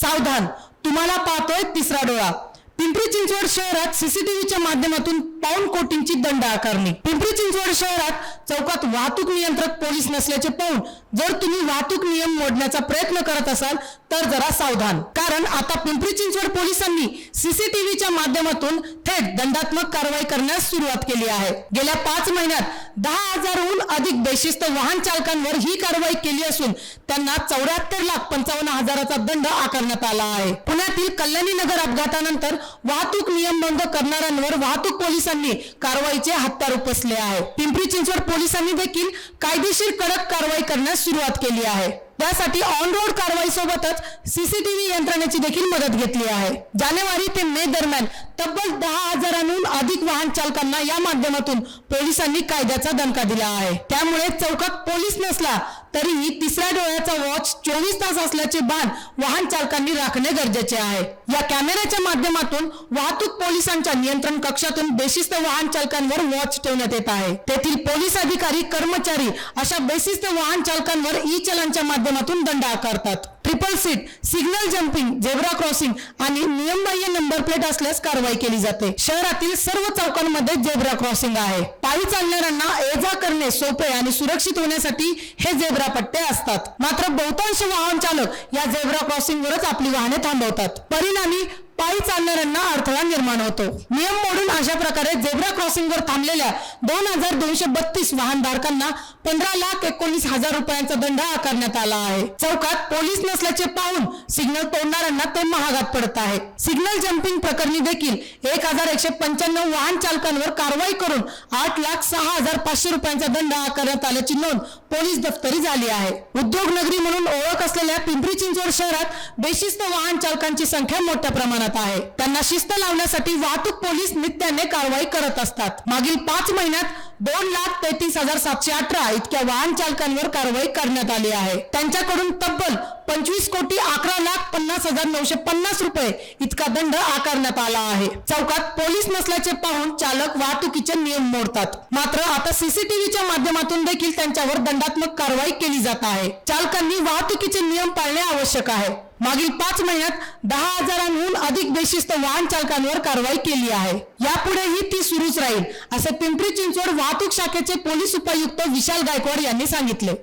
सावधान. तुम्हाला पाहतोय तिसरा डोळा. पिंपरी चिंचवड शहरात सीसीटीव्हीच्या माध्यमातून पाऊन कोटींची दंड आकारणी. पिंपरी चिंचवड शहरात चौकात वाहतूक नियंत्रक पोलीस नसल्याचे पाहून जर तुम्ही वाहतूक नियम मोडण्याचा प्रयत्न करत असाल तर जरा सावधान. कारण आता पिंपरी चिंचवड पोलिसांनी सीसीटीव्हीच्या माध्यमातून थेट दंडात्मक कारवाई करण्यास सुरुवात केली आहे. गेल्या पाच महिन्यात दहा हजारहून अधिक बेशिस्त वाहन चालकांवर ही कारवाई केली असून त्यांना चौऱ्याहत्तर लाख पंचावन्न हजाराचा दंड आकारण्यात आला आहे. पुण्यातील कल्याणी नगर अपघातानंतर वाहतूक नियमभंग करणाऱ्यांवर वाहतूक पोलिसांनी कारवाईचे हत्यार उपसले आहे. पिंपरी चिंचवड पोलिसांनी देखील कायदेशीर कडक कारवाई करण्यास सुरुवात केली आहे. त्यासाठी ऑन रोड कारवाई सोबतच सीसीटीव्ही यंत्रणेची देखील मदत घेतली आहे. जानेवारी ते मे दरम्यान तब्बल दहा हजारांहून अधिक वाहन चालकांना या माध्यमातून पोलिसांनी कायद्याचा दणका दिला आहे. त्यामुळे चौकात पोलीस नसला तरीही तिसऱ्या डोळ्याचा वॉच चोवीस तास असल्याचे भान वाहन चालकांनी राखणे गरजेचे आहे. या कॅमेऱ्याच्या माध्यमातून वाहतूक पोलिसांच्या नियंत्रण कक्षातून बेशिस्त वाहन चालकांवर वॉच ठेवण्यात येत आहे. तेथील पोलीस अधिकारी कर्मचारी अशा बेशिस्त वाहन चालकांवर ई चलनच्या माध्यमातून दंड आकारतात. Triple seat signal jumping zebra crossing आणि नियमबाह्य नंबर प्लेट असल्यास कारवाई केली जाते. शहरातील सर्व चौकांमध्ये झेब्रा क्रॉसिंग आहे. पायी चालणाऱ्यांना ये जा करणे सोपे आणि सुरक्षित होण्यासाठी हे झेब्रा पट्टे असतात. मात्र बहुतांश वाहन चालक या झेब्रा क्रॉसिंगवरच आपली वाहने थांबवतात. परिणामी पायी चालणाऱ्यांना अडथळा निर्माण होतो. नियम मोडून अशा प्रकारे झेब्रा क्रॉसिंगवर थांबलेल्या दोन हजार दोनशे बत्तीस वाहनधारकांना पंधरा लाख एकोणीस हजार रुपयांचा दंड आकारण्यात आला आहे. चौकात पोलीस नसल्याचे पाहून सिग्नल तोडणाऱ्यांना ते महागात पडत आहे सिग्नल जम्पिंग प्रकरणी देखील एक हजार एकशे पंच्याण्णव वाहन चालकांवर कारवाई करून आठ लाख सहा हजार पाचशे रुपयांचा दंड आकारण्यात आल्याची नोंद पोलीस दफ्तरी झाली आहे. उद्योग नगरी म्हणून ओळख असलेल्या पिंपरी चिंचवड शहरात बेशिस्त वाहन चालकांची संख्या मोठ्या प्रमाणात आहे. त्यांना शिस्त लावण्यासाठी वाहतूक पोलीस नित्याने कारवाई करत असतात. मागील पाच महिन्यात दोन लाख तेहतीस हजार सातशे अठरा इतक्या वाहन चालकांवर कारवाई करण्यात आली आहे. त्यांच्याकडून तब्बल पंचवीस कोटी अकरा लाख पन्नास हजार नऊशे पन्नास रुपये इतका दंड आकारण्यात आला आहे. चौकात पोलीस नसल्याचे पाहून चालक वाहतुकीचे नियम मोडतात. मात्र आता सीसीटीव्हीच्या माध्यमातून देखील त्यांच्यावर दंडात्मक कारवाई केली जात आहे. चालकांनी वाहतुकीचे नियम पाळणे आवश्यक आहे. मागील पाच महिन्यात दहा हजारांहून अधिक बेशिस्त वाहन चालकांवर कारवाई केली आहे. यापुढेही ती सुरूच राहील असे पिंपरी चिंचवड वाहतूक शाखेचे पोलीस उपायुक्त विशाल गायकवाड यांनी सांगितले.